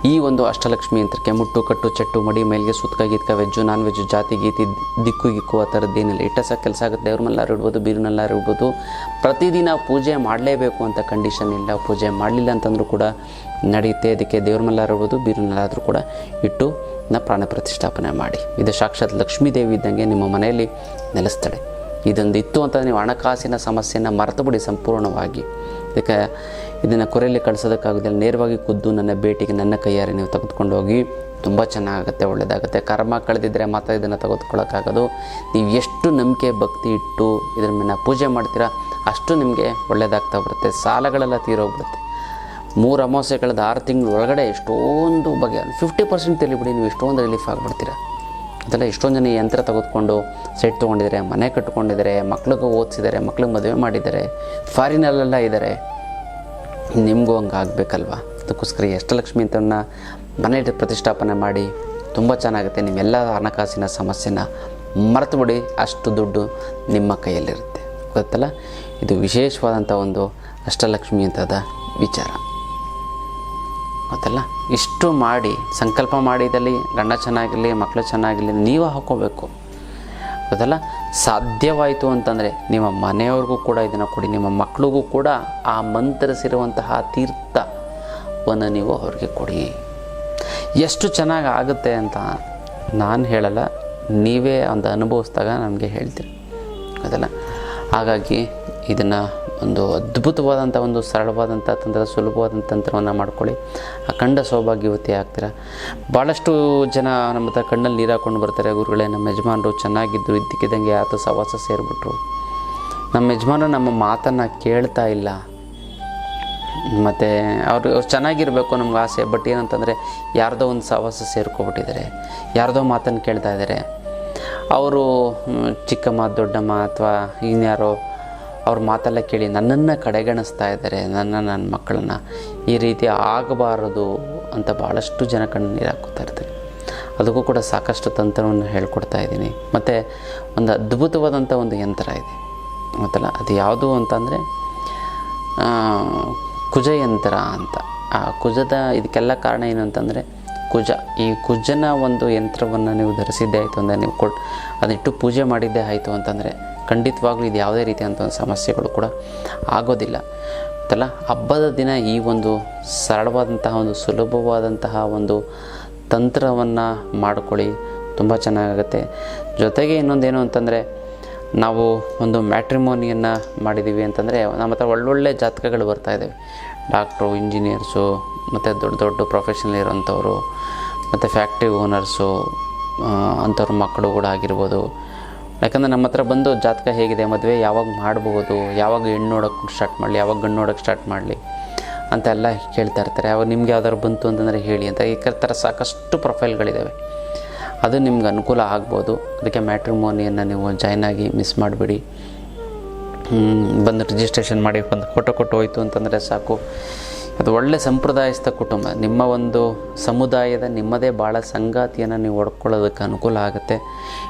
ಈ ಒಂದು ಅಷ್ಟಲಕ್ಷ್ಮಿ ಯಂತ್ರಕ್ಕೆ ಮುಟ್ಟು, ಕಟ್ಟು, ಚಟ್ಟು, ಮಡಿ, ಮೇಲ್ಗೆ ಸುತ್ತಕ ಗೀತ್ಕ, ವೆಜ್ಜು, ನಾನ್ ವೆಜ್ಜು, ಜಾತಿ, ಗೀತಿ, ದಿಕ್ಕು, ಗಿಕ್ಕು ಆ ಥರದ್ದೇನಿಲ್ಲ ಇಟ್ಟ ಸಹ ಕೆಲಸ ಆಗುತ್ತೆ. ದೇವ್ರ ಮಲ್ಲಾರು ಇಡ್ಬೋದು ಬೀರುನಲ್ಲಾರು ಇಡ್ಬೋದು ಪ್ರತಿದಿನ ಪೂಜೆ ಮಾಡಲೇಬೇಕು ಅಂತ ಕಂಡೀಷನ್ ಇಲ್ಲ. ಪೂಜೆ ಮಾಡಲಿಲ್ಲ ಅಂತಂದರೂ ಕೂಡ ನಡೆಯುತ್ತೆ. ಅದಕ್ಕೆ ದೇವ್ರ ಮಲ್ಲಾರು ಬೀರು ಮಲ್ಲಾದರೂ ಕೂಡ ಇಟ್ಟು ನ ಪ್ರಾಣ ಪ್ರತಿಷ್ಠಾಪನೆ ಮಾಡಿ. ಇದು ಸಾಕ್ಷಾತ್ ಲಕ್ಷ್ಮೀ ದೇವಿ ಇದ್ದಂಗೆ ನಿಮ್ಮ ಮನೆಯಲ್ಲಿ ನೆಲೆಸ್ತಾಳೆ ಇದೊಂದು ಇತ್ತು ಅಂತ ನೀವು ಹಣಕಾಸಿನ ಸಮಸ್ಯೆನ ಮರೆತುಬಿಡಿ ಸಂಪೂರ್ಣವಾಗಿ. ಇದಕ್ಕೆ ಇದನ್ನು ಕೊರೆಯಲ್ಲಿ ಕಳಿಸೋದಕ್ಕಾಗೋದಿಲ್ಲ. ನೇರವಾಗಿ ಖುದ್ದು ನನ್ನ ಭೇಟಿಗೆ ನನ್ನ ಕೈಯಾರೆ ನೀವು ತೆಗೆದುಕೊಂಡು ಹೋಗಿ ತುಂಬ ಚೆನ್ನಾಗುತ್ತೆ, ಒಳ್ಳೆಯದಾಗುತ್ತೆ. ಕರ್ಮ ಕಳೆದಿದ್ದರೆ ಮಾತ್ರ ಇದನ್ನು ತೆಗೆದುಕೊಳ್ಳೋಕ್ಕಾಗೋದು. ನೀವು ಎಷ್ಟು ನಂಬಿಕೆ, ಭಕ್ತಿ ಇಟ್ಟು ಇದ್ರ ಮೇಲೆ ಪೂಜೆ ಮಾಡ್ತೀರಾ, ಅಷ್ಟು ನಿಮಗೆ ಒಳ್ಳೆಯದಾಗ್ತಾ ಬರುತ್ತೆ. ಸಾಲಗಳೆಲ್ಲ ತೀರೋಗ್ಬಿಡುತ್ತೆ. ಮೂರು ಅಮಾವಾಸ್ಯೆ ಕಳೆದ ಆರು ತಿಂಗಳ ಒಳಗಡೆ ಎಷ್ಟೊಂದು ಬಗೆ ಫಿಫ್ಟಿ ಪರ್ಸೆಂಟ್ ತಿಳಿಬಿಡಿ ನೀವು ಎಷ್ಟೊಂದು ರಿಲೀಫ್ ಆಗಿಬಿಡ್ತೀರ. ಅದೆಲ್ಲ ಎಷ್ಟೊಂದು ಜನ ಯಂತ್ರ ತೆಗೆದುಕೊಂಡು ಸೆಟ್ ತೊಗೊಂಡಿದ್ದಾರೆ, ಮನೆ ಕಟ್ಕೊಂಡಿದ್ದಾರೆ, ಮಕ್ಳಿಗೆ ಓದಿಸಿದ್ದಾರೆ, ಮಕ್ಳಿಗೆ ಮದುವೆ ಮಾಡಿದ್ದಾರೆ ಫಾರಿನಲ್ಲೆಲ್ಲ ಇದ್ದಾರೆ. ನಿಮಗೂ ಹಂಗೆ ಆಗಬೇಕಲ್ವ? ಅದಕ್ಕೋಸ್ಕರ ಈ ಅಷ್ಟಲಕ್ಷ್ಮಿ ಮನೆ ಪ್ರತಿಷ್ಠಾಪನೆ ಮಾಡಿ ತುಂಬ ಚೆನ್ನಾಗುತ್ತೆ ನಿಮ್ಮೆಲ್ಲ ಹಣಕಾಸಿನ ಸಮಸ್ಯೆನ ಮರೆತುಬಿಡಿ ಅಷ್ಟು ದುಡ್ಡು ನಿಮ್ಮ ಕೈಯಲ್ಲಿರುತ್ತೆ. ಗೊತ್ತಲ್ಲ? ಇದು ವಿಶೇಷವಾದಂಥ ಒಂದು ಅಷ್ಟಲಕ್ಷ್ಮಿ ಅಂತದ ವಿಚಾರ. ಗೊತ್ತಲ್ಲ ಇಷ್ಟು ಮಾಡಿ, ಸಂಕಲ್ಪ ಮಾಡಿದಲ್ಲಿ ಗಂಡ ಚೆನ್ನಾಗಿರಲಿ ಮಕ್ಕಳು ಚೆನ್ನಾಗಿರಲಿ, ನೀವು ಹಾಕೋಬೇಕು ಗೊತ್ತಲ್ಲ ಸಾಧ್ಯವಾಯಿತು ಅಂತಂದರೆ ನಿಮ್ಮ ಮನೆಯವ್ರಿಗೂ ಕೂಡ ಇದನ್ನು ಕೊಡಿ, ನಿಮ್ಮ ಮಕ್ಕಳಿಗೂ ಕೂಡ ಆ ಮಂತ್ರಿಸಿರುವಂತಹ ತೀರ್ಥವನ್ನು ನೀವು ಅವ್ರಿಗೆ ಕೊಡಿ. ಎಷ್ಟು ಚೆನ್ನಾಗಿ ಆಗುತ್ತೆ ಅಂತ ನಾನು ಹೇಳಲ್ಲ, ನೀವೇ ಒಂದು ಅನುಭವಿಸಿದಾಗ ನಮಗೆ ಹೇಳ್ತೀರಿ. ಗೊತ್ತಲ್ಲ ಹಾಗಾಗಿ ಇದನ್ನು ಒಂದು ಅದ್ಭುತವಾದಂಥ ಒಂದು ಸರಳವಾದಂಥ ತಂತ್ರ ಸುಲಭವಾದಂಥ ತಂತ್ರವನ್ನು ಮಾಡ್ಕೊಳ್ಳಿ. ಅಖಂಡ ಸೌಭಾಗ್ಯವತಿ ಆಗ್ತೀರ? ಭಾಳಷ್ಟು ಜನ ನಮ್ಮ ಹತ್ರ ಕಣ್ಣಲ್ಲಿ ನೀರು ಹಾಕ್ಕೊಂಡು ಬರ್ತಾರೆ. ಗುರುಗಳೇ, ನಮ್ಮ ಯಜಮಾನರು ಚೆನ್ನಾಗಿದ್ದರು ಇದ್ದಕ್ಕಿದ್ದಂಗೆ ಆತ ಸವಾಸ ಸೇರಿಬಿಟ್ರು. ನಮ್ಮ ಯಜಮಾನರು ನಮ್ಮ ಮಾತನ್ನು ಕೇಳ್ತಾ ಇಲ್ಲ. ಮತ್ತು ಅವರು ಚೆನ್ನಾಗಿರಬೇಕು ನಮ್ಗೆ ಆಸೆ, ಬಟ್ ಏನಂತಂದರೆ ಯಾರ್ದೋ ಒಂದು ಸವಾಸ ಸೇರ್ಕೊಬಿಟ್ಟಿದ್ದಾರೆ. ಯಾರ್ದೋ ಮಾತನ್ನು ಕೇಳ್ತಾ ಇದ್ದಾರೆ. ಅವರು ಚಿಕ್ಕಮ್ಮ, ದೊಡ್ಡಮ್ಮ ಅಥವಾ ಇನ್ಯಾರೋ ಅವ್ರ ಮಾತೆಲ್ಲ ಕೇಳಿ, ನನ್ನನ್ನು ಕಡೆಗಣಿಸ್ತಾ ಇದ್ದಾರೆ, ನನ್ನ ನನ್ನ ಮಕ್ಕಳನ್ನ. ಈ ರೀತಿ ಆಗಬಾರದು ಅಂತ ಭಾಳಷ್ಟು ಜನ ಕಣ್ಣು ನೀರು ಇರ್ತಾರೆ. ಅದಕ್ಕೂ ಕೂಡ ಸಾಕಷ್ಟು ತಂತ್ರವನ್ನು ಹೇಳ್ಕೊಡ್ತಾ ಇದ್ದೀನಿ. ಮತ್ತು ಒಂದು ಅದ್ಭುತವಾದಂಥ ಒಂದು ಯಂತ್ರ ಇದೆ. ಗೊತ್ತಲ್ಲ ಅದು ಯಾವುದು ಅಂತಂದರೆ ಕುಜಯಂತ್ರ ಅಂತ. ಆ ಕುಜದ ಇದಕ್ಕೆಲ್ಲ ಕಾರಣ ಏನು ಅಂತಂದರೆ ಕುಜ, ಈ ಕುಜನ ಒಂದು ಯಂತ್ರವನ್ನು ನೀವು ಧರಿಸಿದ್ದೇ ಆಯಿತು ಅಂದರೆ ನೀವು ಕೊಟ್ಟು ಅದಿಟ್ಟು ಪೂಜೆ ಮಾಡಿದ್ದೇ ಆಯಿತು ಅಂತಂದರೆ ಖಂಡಿತವಾಗ್ಲೂ ಇದು ಯಾವುದೇ ರೀತಿಯಾದಂಥ ಸಮಸ್ಯೆಗಳು ಕೂಡ ಆಗೋದಿಲ್ಲ. ಗೊತ್ತಲ್ಲ ಹಬ್ಬದ ದಿನ ಈ ಒಂದು ಸರಳವಾದಂತಹ ಒಂದು ಸುಲಭವಾದಂತಹ ಒಂದು ತಂತ್ರವನ್ನು ಮಾಡ್ಕೊಳ್ಳಿ, ತುಂಬ ಚೆನ್ನಾಗುತ್ತೆ ಜೊತೆಗೆ ಇನ್ನೊಂದೇನು ಅಂತಂದರೆ, ನಾವು ಒಂದು ಮ್ಯಾಟ್ರಿಮೋನಿಯನ್ನು ಮಾಡಿದ್ದೀವಿ ಅಂತಂದರೆ, ನಮ್ಮ ಹತ್ರ ಒಳ್ಳೊಳ್ಳೆ ಜಾತಕಗಳು ಬರ್ತಾ ಇದ್ದಾವೆ ಡಾಕ್ಟ್ರು, ಇಂಜಿನಿಯರ್ಸು, ಮತ್ತು ದೊಡ್ಡ ದೊಡ್ಡ ಪ್ರೊಫೆಷನಲ್ ಇರೋಂಥವ್ರು ಮತ್ತು ಫ್ಯಾಕ್ಟ್ರಿ ಓನರ್ಸು ಅಂಥವ್ರ ಮಕ್ಕಳು ಕೂಡ ಆಗಿರ್ಬೋದು. ಯಾಕಂದರೆ ನಮ್ಮ ಹತ್ರ ಬಂದು ಜಾತಕ ಹೇಗಿದೆ, ಮದುವೆ ಯಾವಾಗ ಮಾಡ್ಬೋದು, ಯಾವಾಗ ಹೆಣ್ಣು ನೋಡೋಕ್ಕೆ ಸ್ಟಾರ್ಟ್ ಮಾಡಲಿ, ಯಾವಾಗ ಗಂಡು ನೋಡೋಕ್ಕೆ ಸ್ಟಾರ್ಟ್ ಮಾಡಲಿ ಅಂತೆಲ್ಲ ಕೇಳ್ತಾ ಇರ್ತಾರೆ. ಅವಾಗ ನಿಮ್ಗೆ ಯಾವ್ದಾದ್ರು ಬಂತು ಅಂತಂದರೆ ಹೇಳಿ ಅಂತ ಈ ಥರ ಸಾಕಷ್ಟು ಪ್ರೊಫೈಲ್ಗಳಿದ್ದಾವೆ ಅದು ನಿಮ್ಗೆ ಅನುಕೂಲ ಆಗ್ಬೋದು. ಅದಕ್ಕೆ ಮ್ಯಾಟ್ರಿಮೋನಿಯನ್ನು ನೀವು ಜಾಯ್ನ್ ಆಗಿ ಮಿಸ್ ಮಾಡಿಬಿಡಿ. ಬಂದು ರಿಜಿಸ್ಟ್ರೇಷನ್ ಮಾಡಿ ಬಂದು ಫೋಟೋ ಕೊಟ್ಟು ಹೋಯ್ತು ಅಂತಂದರೆ ಸಾಕು. ಅದು ಒಳ್ಳೆ ಸಂಪ್ರದಾಯಸ್ಥ ಕುಟುಂಬ. ನಿಮ್ಮ ಒಂದು ಸಮುದಾಯದ ನಿಮ್ಮದೇ ಭಾಳ ಸಂಗಾತಿಯನ್ನು ನೀವು ಒಡ್ಕೊಳ್ಳೋದಕ್ಕೆ ಅನುಕೂಲ ಆಗುತ್ತೆ.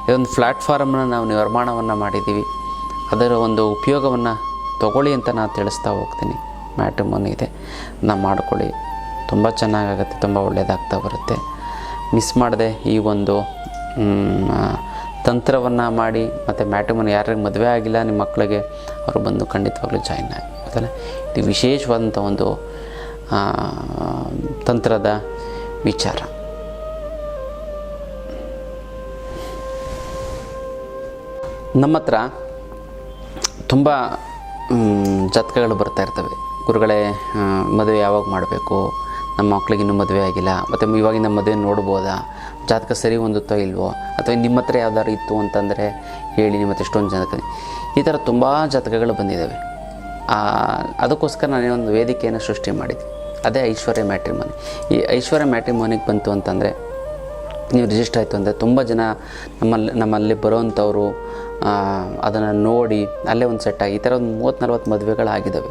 ಇದೊಂದು ಪ್ಲ್ಯಾಟ್ಫಾರ್ಮನ್ನು ನಾವು ನಿರ್ಮಾಣವನ್ನು ಮಾಡಿದ್ದೀವಿ. ಅದರ ಒಂದು ಉಪಯೋಗವನ್ನು ತಗೊಳ್ಳಿ ಅಂತ ನಾನು ತಿಳಿಸ್ತಾ ಹೋಗ್ತೀನಿ. ಮ್ಯಾಟ್ರಿಮೋನಿ ಇದೆ. ನಾ ಮಾಡ್ಕೊಳ್ಳಿ. ತುಂಬ ಚೆನ್ನಾಗಾಗುತ್ತೆ, ತುಂಬ ಒಳ್ಳೆಯದಾಗ್ತಾ ಬರುತ್ತೆ. ಮಿಸ್ ಮಾಡದೆ ಈ ಒಂದು ತಂತ್ರವನ್ನು ಮಾಡಿ ಮತ್ತು ಮ್ಯಾಟ್ರಿಮೋನಿ ಯಾರಿಗೆ ಮದುವೆ ಆಗಿಲ್ಲ, ನಿಮ್ಮ ಮಕ್ಕಳಿಗೆ ಅವರು ಬಂದು ಖಂಡಿತವಾಗ್ಲೂ ಜಾಯಿನ್ ಆಗಿ ಇದು ವಿಶೇಷವಾದಂಥ ಒಂದು ತಂತ್ರದ ವಿಚಾರ. ನಮ್ಮ ಹತ್ರ ತುಂಬ ಜಾತಕಗಳು ಬರ್ತಾ ಇರ್ತವೆ. ಗುರುಗಳೇ ಮದುವೆ ಯಾವಾಗ ಮಾಡಬೇಕು? ನಮ್ಮ ಮಕ್ಕಳಿಗೆ ಇನ್ನೂ ಮದುವೆ ಆಗಿಲ್ಲ. ಮತ್ತು ಇವಾಗಿನ ಮದುವೆ ನೋಡ್ಬೋದಾ? ಜಾತಕ ಸರಿ ಹೊಂದುತ್ತೋ ಇಲ್ವೋ? ಅಥವಾ ನಿಮ್ಮ ಹತ್ರ ಯಾವ್ದಾದ್ರು ಇತ್ತು ಅಂತಂದರೆ ಹೇಳಿ ನಿಮ್ಮ ಹತ್ರ ಎಷ್ಟೊಂದು ಜಾತಕ ಈ ಥರ ತುಂಬ ಜಾತಕಗಳು ಬಂದಿದ್ದಾವೆ. ಅದಕ್ಕೋಸ್ಕರ ನಾನೇ ಒಂದು ವೇದಿಕೆಯನ್ನು ಸೃಷ್ಟಿ ಮಾಡಿದ್ವಿ ಅದೇ ಐಶ್ವರ್ಯ ಮ್ಯಾಟ್ರಿಮೋನಿ. ಈ ಐಶ್ವರ್ಯ ಮ್ಯಾಟ್ರಿಮೋನಿಗೆ ಬಂತು ಅಂತಂದರೆ ನೀವು ರಿಜಿಸ್ಟರ್ ಆಯಿತು ಅಂದರೆ ತುಂಬ ಜನ ನಮ್ಮಲ್ಲಿ ನಮ್ಮಲ್ಲಿ ಬರೋವಂಥವ್ರು ಅದನ್ನು ನೋಡಿ ಅಲ್ಲೇ ಒಂದು ಸೆಟ್ ಆಗಿ ಈ ಥರ ಒಂದು ಮೂವತ್ತು ನಲ್ವತ್ತು ಮದುವೆಗಳಾಗಿದ್ದಾವೆ.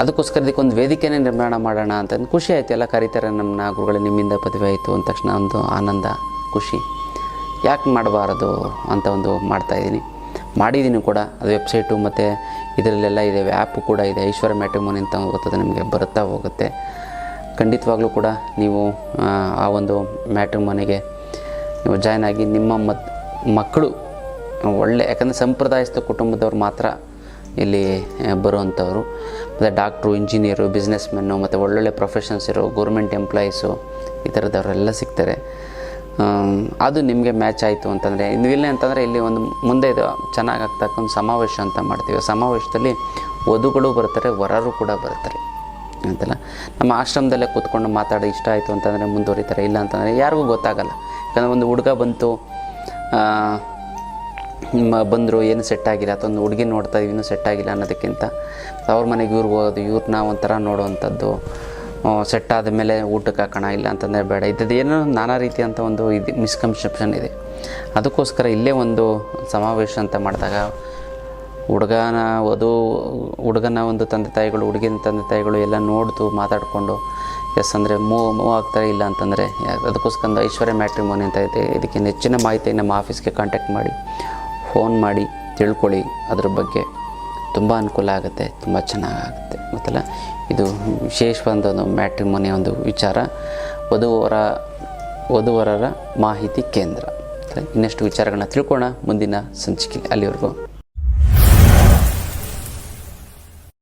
ಅದಕ್ಕೋಸ್ಕರ ಇದಕ್ಕೊಂದು ವೇದಿಕೆನೇ ನಿರ್ಮಾಣ ಮಾಡೋಣ ಅಂತಂದು ಖುಷಿ ಆಯಿತು. ಎಲ್ಲ ಕರೀತಾರೆ, ನಮ್ಮ ಗುರುಗಳು ನಿಮ್ಮಿಂದ ಮದುವೆ ಆಯಿತು ಅಂದ ತಕ್ಷಣ ಒಂದು ಆನಂದ, ಖುಷಿ. ಯಾಕೆ ಮಾಡಬಾರದು ಅಂತ ಒಂದು ಮಾಡ್ತಾಯಿದ್ದೀನಿ ಮಾಡಿದ್ದೀನಿ ಕೂಡ. ಅದು ವೆಬ್ಸೈಟು ಮತ್ತು ಇದರಲ್ಲೆಲ್ಲ ಇದೆ ಆ್ಯಪು ಕೂಡ ಇದೆ. ಐಶ್ವರ್ಯ ಮ್ಯಾಟ್ರಿಮೋನಿ ಅಂತ ಗೊತ್ತದೆ ನಿಮಗೆ ಬರುತ್ತಾ ಹೋಗುತ್ತೆ. ಖಂಡಿತವಾಗ್ಲೂ ಕೂಡ ನೀವು ಆ, ಒಂದು ಮ್ಯಾಟ್ರಿಮೋನಿಗೆ ನೀವು ಜಾಯ್ನ್ ಆಗಿ ನಿಮ್ಮ ಮಕ್ಕಳು ಒಳ್ಳೆ ಯಾಕಂದರೆ ಸಂಪ್ರದಾಯಸ್ಥ ಕುಟುಂಬದವ್ರು ಮಾತ್ರ ಇಲ್ಲಿ ಬರುವಂಥವ್ರು. ಮತ್ತು ಡಾಕ್ಟ್ರು ಇಂಜಿನಿಯರು ಬಿಸ್ನೆಸ್ ಮೆನ್ನು ಮತ್ತು ಒಳ್ಳೊಳ್ಳೆ ಪ್ರೊಫೆಷನ್ಸ್ ಇರೋ ಗೌರ್ಮೆಂಟ್ ಎಂಪ್ಲಾಯೀಸು ಈ ಥರದವರೆಲ್ಲ ಸಿಗ್ತಾರೆ. ಅದು ನಿಮಗೆ ಮ್ಯಾಚ್ ಆಯಿತು ಅಂತಂದರೆ ಇಲ್ಲ ಅಂತಂದರೆ ಇಲ್ಲಿ ಒಂದು ಮುಂದೆ ಇದು ಚೆನ್ನಾಗಿ ಆಗ್ತಕ್ಕ ಒಂದು ಸಮಾವೇಶ ಅಂತ ಮಾಡ್ತೀವಿ. ಸಮಾವೇಶದಲ್ಲಿ ವಧುಗಳು ಬರ್ತಾರೆ, ವರರು ಕೂಡ ಬರ್ತಾರೆ. ಅಂತಲ್ಲ? ನಮ್ಮ ಆಶ್ರಮದಲ್ಲೇ ಕೂತ್ಕೊಂಡು ಮಾತಾಡಿ ಇಷ್ಟ ಆಯಿತು ಅಂತಂದರೆ ಮುಂದುವರಿತಾರೆ. ಇಲ್ಲ ಅಂತಂದರೆ ಯಾರಿಗೂ ಗೊತ್ತಾಗಲ್ಲ. ಯಾಕಂದರೆ ಒಂದು ಹುಡುಗ ಬಂತು ಬಂದರು, ಏನು ಸೆಟ್ ಆಗಿಲ್ಲ, ಅಥವಾ ಒಂದು ಹುಡುಗಿ ನೋಡ್ತಾ ಇದ್ದೀವಿ, ಇನ್ನೂ ಸೆಟ್ ಆಗಿಲ್ಲ ಅನ್ನೋದಕ್ಕಿಂತ, ಅವ್ರ ಮನೆಗೆ ಇವ್ರಿಗೆ ಹೋಗೋದು, ಇವ್ರನ್ನ ಒಂಥರ ನೋಡುವಂಥದ್ದು ಸೆಟ್ ಆದ ಮೇಲೆ ಊಟಕ್ಕೆ ಹಾಕೋಣ, ಇಲ್ಲ ಅಂತಂದರೆ ಬೇಡ. ಇದ್ದದ್ದು ಏನೋ ನಾನಾ ರೀತಿಯಂಥ ಒಂದು ಇದು ಮಿಸ್ಕನ್ಸೆಪ್ಷನ್ ಇದೆ. ಅದಕ್ಕೋಸ್ಕರ ಇಲ್ಲೇ ಒಂದು ಸಮಾವೇಶ ಅಂತ ಮಾಡಿದಾಗ ಹುಡುಗನ, ವಧು, ಹುಡುಗನ ಒಂದು ತಂದೆ ತಾಯಿಗಳು, ಹುಡುಗಿನ ತಂದೆ ತಾಯಿಗಳು ಎಲ್ಲ ನೋಡ್ತು ಮಾತಾಡಿಕೊಂಡು, ಎಸ್ ಅಂದರೆ ಮೂವ್ ಮೂವ್ ಆಗ್ತಾರೆ, ಇಲ್ಲ ಅಂತಂದರೆ, ಅದಕ್ಕೋಸ್ಕರ ಒಂದು ಐಶ್ವರ್ಯ ಮ್ಯಾಟ್ರಿಮೋನಿ ಅಂತ ಇದೆ. ಇದಕ್ಕೆ ಹೆಚ್ಚಿನ ಮಾಹಿತಿ ನಮ್ಮ ಆಫೀಸ್ಗೆ ಕಾಂಟ್ಯಾಕ್ಟ್ ಮಾಡಿ ಫೋನ್ ಮಾಡಿ, ತಿಳ್ಕೊಳ್ಳಿ. ಅದ್ರ ಬಗ್ಗೆ ತುಂಬ ಅನುಕೂಲ ಆಗುತ್ತೆ, ತುಂಬ ಚೆನ್ನಾಗಾಗುತ್ತೆ. ಗೊತ್ತಲ್ಲ? ಇದು ವಿಶೇಷವಾದ ಒಂದು ಮ್ಯಾಟ್ರಿಮೋನಿ ಒಂದು ವಿಚಾರ. ವಧುವರ, ವಧುವರರ ಮಾಹಿತಿ ಕೇಂದ್ರ. ಇನ್ನಷ್ಟು ವಿಚಾರಗಳನ್ನ ತಿಳ್ಕೊಳ್ಳೋಣ ಮುಂದಿನ ಸಂಚಿಕೆ ಅಲ್ಲಿವರೆಗೂ.